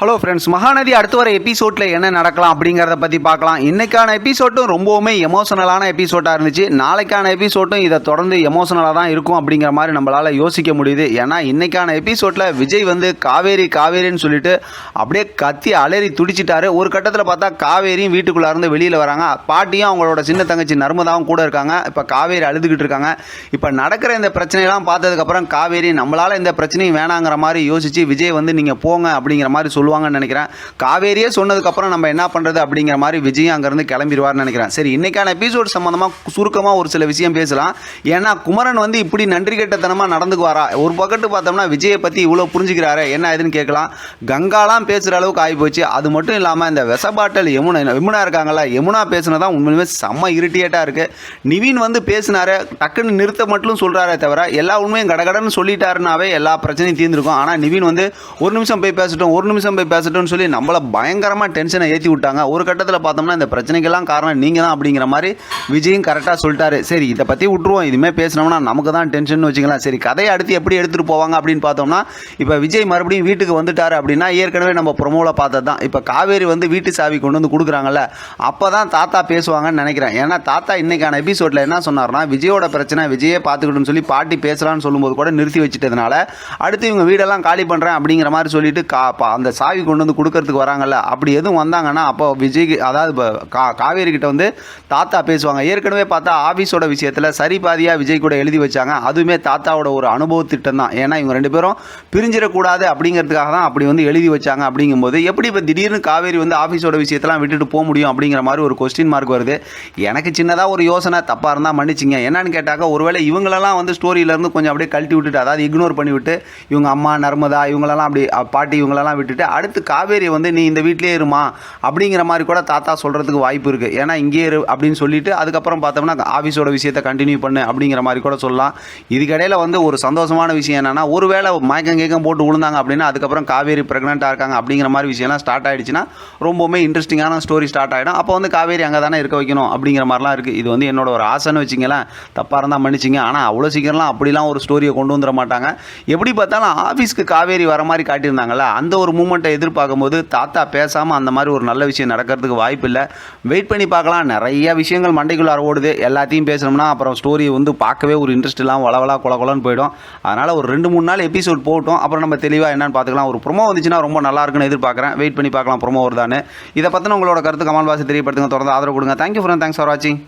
Hello friends Mahanadi அடுத்து வர எபிசோடில் என்ன நடக்கலாம் அப்படிங்கிறத பற்றி பார்க்கலாம். இன்றைக்கான எபிசோட்டும் ரொம்பவுமே எமோஷனலான எபிசோடாக இருந்துச்சு. நாளைக்கான எபிசோட்டும் இதை தொடர்ந்து எமோஷனலாக தான் இருக்கும் அப்படிங்கிற மாதிரி நம்மளால் யோசிக்க முடியுது. ஏன்னா இன்றைக்கான எபிசோடில் விஜய் வந்து காவேரி காவேரின்னு சொல்லிட்டு அப்படியே கத்தி அலறி துடிச்சிட்டாரு. ஒரு கட்டத்தில் பார்த்தா காவேரியும் வீட்டுக்குள்ளே இருந்து வெளியில் வராங்க. பாட்டியும் அவங்களோட சின்ன தங்கச்சி நர்மதாவும் கூட இருக்காங்க. இப்போ காவேரி அழுதுகிட்டு இருக்காங்க. இப்போ நடக்கிற இந்த பிரச்சனையெல்லாம் பார்த்ததுக்கப்புறம் காவேரி நம்மளால் இந்த பிரச்சனையும் வேணாங்கிற மாதிரி யோசித்து விஜய் வந்து நீங்கள் போங்க அப்படிங்கிற மாதிரி சொல்லுவாங்கன்னு நினைக்கிறேன். காவேரியே சொன்னதுக்கப்புறம் நம்ம என்ன பண்ணுறது அப்படிங்கிற மாதிரி விஜய் அங்கேருந்து கிளம்பிடுவார்னு நினைக்கிறேன். சரி இன்னைக்கான எபிசோட் சம்மந்தமாக சுருக்கமாக ஒரு சில விஷயம் பேசலாம். ஏன்னா குமரன் வந்து இப்படி நன்றி கெட்டத்தனமாக நடந்துக்குவாரா? ஒரு பக்கத்து பார்த்தோம்னா விஜயை பற்றி இவ்வளோ புரிஞ்சுக்கிறாரு என்ன ஏதுன்னு கேட்கலாம். கங்காலாம் பேசுகிற அளவுக்கு ஆகி போச்சு அது மட்டும் இல்லாமல் இந்த விச பாட்டல் யமுனா யமுனா இருக்காங்கல்ல யமுனா பேசுனதான் உண்மையுமே செம்ம இரிட்டேட்டாக இருக்குது நிவின் வந்து பேசினாரு டக்குன்னு நிறுத்த மட்டும் சொல்கிறாரே தவிர எல்லா உண்மையும் கடகடன்னு சொல்லிட்டாருனாவே எல்லா பிரச்சனையும் தீர்ந்துருக்கும். ஆனால் நிவின் வந்து ஒரு நிமிஷம் போய் பேசட்டும் ஒரு நிமிஷம் போய் பேசட்டும்னு சொல்லி நம்மளை பயங்கரமாக டென்ஷனை ஏற்றி விட்டாங்க. ஒரு கட்டத்தில் பார்த்தோம்னா இந்த பிரச்சனைக்கெல்லாம் காரணம் நீங்கள் தான் அப்படிங்கிற மாதிரி விஜயும் கரெக்டாக சொல்லிட்டாரு. சரி இதை பற்றி விட்ருவோம் இதுமே பேசினோம்னா நமக்கு தான் டென்ஷன் வச்சுக்கலாம் சரி கதையை அடுத்து எப்படி எடுத்துகிட்டு போவாங்க அப்படின்னு பார்த்தோம்னா இப்போ விஜய் மறுபடியும் வீட்டுக்கு வந்துட்டார் அப்படின்னா ஏற்கனவே நம்ம ப்ரொமோவில் பார்த்தது தான் இப்போ காவேரி வந்து வீட்டு சாவி கொண்டு வந்து கொடுக்குறாங்கல்ல அப்போ தான் தாத்தா பேசுவாங்கன்னு நினைக்கிறேன். ஏன்னா தாத்தா இன்னைக்கான எபிசோடில் என்ன சொன்னார்னா விஜயோட பிரச்சனை விஜயே பார்த்துக்கிட்டுன்னு சொல்லி பாட்டி பேசலாம்னு சொல்லும்போது கூட நிறுத்தி வச்சுட்டதுனால அடுத்து இவங்க வீடெல்லாம் காலி பண்ணுறேன் அப்படிங்கிற மாதிரி சொல்லிட்டு கா பா- அந்த சாவி கொண்டு வந்து கொடுக்கறதுக்கு வராங்கல்ல? அப்படி எதுவும் வந்தாங்கன்னா அப்போ விஜய்க்கு அதாவது இப்போ கா காவேரி கிட்ட வந்து தாத்தா பேசுவாங்க. ஏற்கனவே பார்த்தா ஆஃபீஸோட விஷயத்தில் சரி பாதியாக விஜய் கூட எழுதி வச்சாங்க. அதுவுமே தாத்தாவோட ஒரு அனுபவ திட்டம் தான். ஏன்னா இவங்க ரெண்டு பேரும் பிரிஞ்சிடக்கூடாது அப்படிங்கிறதுக்காக தான் அப்படி வந்து எழுதி வச்சாங்க அப்படிங்கும்போது எப்படி இப்போ திடீர்னு காவேரி வந்து ஆஃபீஸோட விஷயத்தெல்லாம் விட்டுட்டு போக முடியும் அப்படிங்கிற மாதிரி ஒரு கொஸ்டின் மார்க் வருது. எனக்கு சின்னதாக ஒரு யோசனை தப்பாக இருந்தால் மன்னிச்சிங்க. என்னன்னு கேட்டாக்க ஒருவேளை இவங்களெல்லாம் வந்து ஸ்டோரியிலேருந்து கொஞ்சம் அப்படியே கழட்டி விட்டுட்டு அதாவது இக்னோர் பண்ணிவிட்டு இவங்க அம்மா நர்மதா இவங்களெல்லாம் அப்படி பாட்டி இவங்களெல்லாம் விட்டுட்டு அடுத்து காவேரி வந்து நீ இந்த வீட்டிலே இருமா அப்படிங்கிற மாதிரி கூட தாத்தா சொல்கிறதுக்கு வாய்ப்பு இருக்குது ஏன்னா இங்கேயே இரு அப்படின்னு சொல்லிட்டு அதுக்கப்புறம் பார்த்தோம்னா ஆஃபீஸோட விஷயத்தை கண்டினியூ பண்ணு அப்படிங்கிற மாதிரி கூட சொல்லலாம். இதுக்கிடையில் வந்து ஒரு சந்தோஷமான விஷயம் என்னென்னா ஒருவேளை மயக்கம் கேக்கம் போட்டு விழுந்தாங்க அப்படின்னா அதுக்கப்புறம் காவேரி ப்ரெக்னெண்ட்டாக இருக்காங்க அப்படிங்கிற மாதிரி விஷயம்லாம் ஸ்டார்ட் ஆகிடுச்சுன்னா ரொம்பவுமே இன்ட்ரெஸ்டிங்கான ஸ்டோரி ஸ்டார்ட் ஆகிடும் அப்போ வந்து காவேரி அங்கே தானே இருக்க வைக்கணும் அப்படிங்கிற மாதிரிலாம் இருக்குது இது வந்து என்னோட ஒரு ஆசைன்னு வச்சிங்களேன் தப்பாக இருந்தால் மன்னிச்சிங்க. ஆனால் அவ்வளோ சீக்கிரம்லாம் அப்படிலாம் ஒரு ஸ்டோரியை கொண்டு வந்துட மாட்டாங்க. எப்படி பார்த்தாலும் ஆஃபீஸ்க்கு காவேரி வர மாதிரி காட்டியிருந்தாங்கல்ல அந்த ஒரு மூமெண்ட் மூமெண்ட்டை எதிர்பார்க்கும்போது தாத்தா பேசாமல் அந்த மாதிரி ஒரு நல்ல விஷயம் நடக்கிறதுக்கு வாய்ப்பு இல்லை வெயிட் பண்ணி பார்க்கலாம். நிறைய விஷயங்கள் மண்டைக்குள்ளார ஓடுது. எல்லாத்தையும் பேசணும்னா அப்புறம் ஸ்டோரி வந்து பார்க்கவே ஒரு இன்ட்ரெஸ்ட் இல்லாமல் வளவலா கொல கொலன்னு போயிடும். அதனால் ஒரு ரெண்டு மூணு நாள் எபிசோட் போட்டோம். அப்புறம் நம்ம தெளிவாக என்னென்னு பார்த்துக்கலாம். ஒரு ப்ரொமோ வந்துச்சுன்னா ரொம்ப நல்லா இருக்குன்னு எதிர்பார்க்குறேன். வெயிட் பண்ணி பார்க்கலாம். ப்ரொமோ வருதான்னு. இதை பற்றின உங்களோட கருத்து கமல் வாசி தெரியப்படுத்துங்க. தொடர்ந்து ஆதரவு கொடுங்க. தேங்க்யூ ஃப்ரெண்ட் தேங்க்ஸ் ஃபார் வாட்சிங்